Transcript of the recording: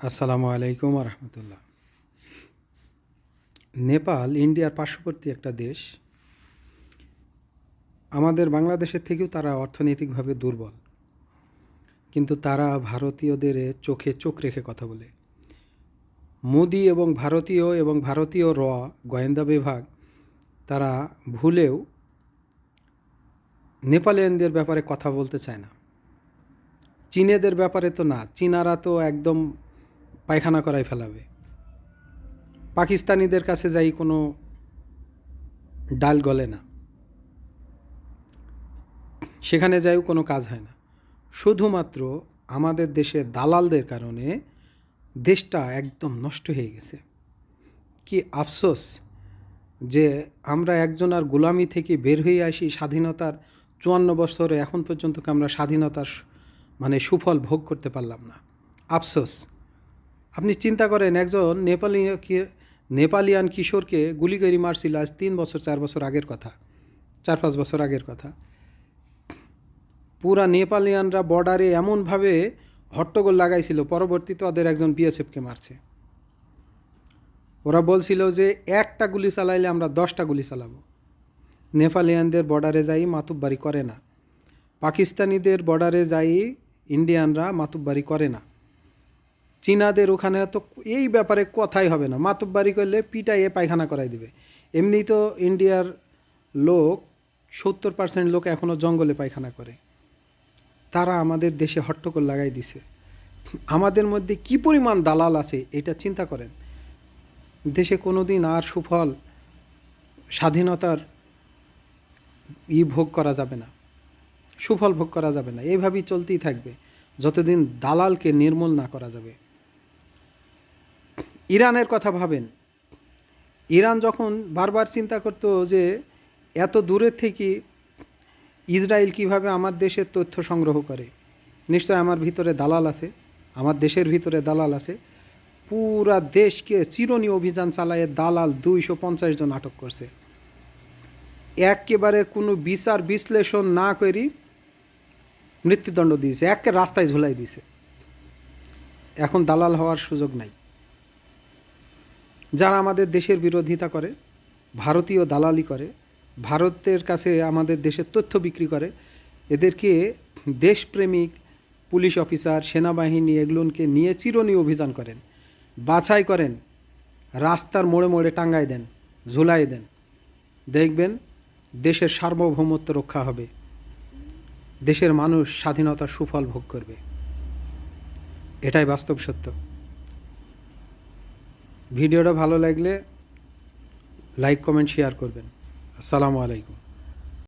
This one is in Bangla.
আসসালামু আলাইকুম রহমতুল্লাহ নেপাল, ইন্ডিয়ার পার্শ্ববর্তী একটা দেশ। আমাদের বাংলাদেশের থেকেও তারা অর্থনৈতিকভাবে দুর্বল। কিন্তু তারা ভারতীয়দের চোখে চোখ রেখে কথা বলে। মোদি এবং ভারতীয় এবং ভারতীয় র, গোয়েন্দা বিভাগ, তারা ভুলেও নেপালিয়ানদের ব্যাপারে কথা বলতে চায় না। চীনেদের ব্যাপারে তো না, চীনারা তো একদম পায়খানা করাই ফেলাবে। পাকিস্তানিদের কাছে যাই কোনো ডাল গলে না। সেখানে যাইও কোনো কাজ হয় না। শুধুমাত্র আমাদের দেশে দালালদের কারণে দেশটা একদম নষ্ট হয়ে গেছে। কি আফসোস যে আমরা একজন আর গোলামি থেকে বের হয়ে আসি স্বাধীনতার চুয়ান্ন বছরে, এখন পর্যন্ত আমরা স্বাধীনতার মানে সুফল ভোগ করতে পারলাম না। আফসোস। আপনি চিন্তা করেন, একজন নেপালি নেপালিয়ান কিশোরকে গুলি করে মারছিল আজ তিন বছর, চার বছর আগের কথা, চার পাঁচ বছর আগের কথা। পুরা নেপালিয়ানরা বর্ডারে এমনভাবে হট্টগোল লাগাইছিল, পরবর্তীতে ওদের একজন বিএসএফকে মারছে। ওরা বলছিল যে, একটা গুলি চালাইলে আমরা দশটা গুলি চালাবো। নেপালিয়ানদের বর্ডারে যাই, মাতুব্বারি করে না। পাকিস্তানিদের বর্ডারে যাই, ইন্ডিয়ানরা মাতুব্বারি করে না। চীনাদের ওখানে তো এই ব্যাপারে কথাই হবে না। মাতব্বারি করলে পিটাইয়ে পায়খানা করাই দিবে। এমনি তো ইন্ডিয়ার লোক, সত্তর পার্সেন্ট লোক এখনও জঙ্গলে পায়খানা করে। তারা আমাদের দেশে হট্টকর লাগাই দিছে। আমাদের মধ্যে কি পরিমাণ দালাল আছে, এটা চিন্তা করেন। দেশে কোনো দিন আর সুফল, স্বাধীনতার ই ভোগ করা যাবে না। সুফল ভোগ করা যাবে না। এইভাবেই চলতেই থাকবে। যতদিন দালালকে নির্মূল না করা যাবে। ইরানের কথা ভাবেন। ইরান যখন বারবার চিন্তা করতো যে, এত দূরের থেকে ইসরায়েল কীভাবে আমার দেশের তথ্য সংগ্রহ করে। নিশ্চয় আমার ভিতরে দালাল আছে, আমার দেশের ভিতরে দালাল আছে। পুরা দেশকে চিরনি অভিযান চালায় দালাল দুইশো পঞ্চাশ জন আটক করছে। একেবারে কোনো বিচার বিশ্লেষণ না করি মৃত্যুদণ্ড দিয়েছে, একে রাস্তায় ঝুলাই দিয়েছে। এখন দালাল হওয়ার সুযোগ নাই। যারা আমাদের দেশের বিরোধিতা করে, ভারতীয় দালালি করে, ভারতের কাছে আমাদের দেশের তথ্য বিক্রি করে, এদেরকে দেশপ্রেমিক, পুলিশ অফিসার, সেনাবাহিনী, এগুলোকে নিয়ে চিরনি অভিযান করেন, বাছাই করেন, রাস্তার মোড়ে মোড়ে টাঙ্গাই দেন, ঝুলাই দেন। দেখবেন, দেশের সার্বভৌমত্ব রক্ষা হবে। দেশের মানুষ স্বাধীনতার সুফল ভোগ করবে। এটাই বাস্তব সত্য। ভিডিওটা ভালো লাগলে লাইক কমেন্ট শেয়ার করবেন। আসসালামু আলাইকুম।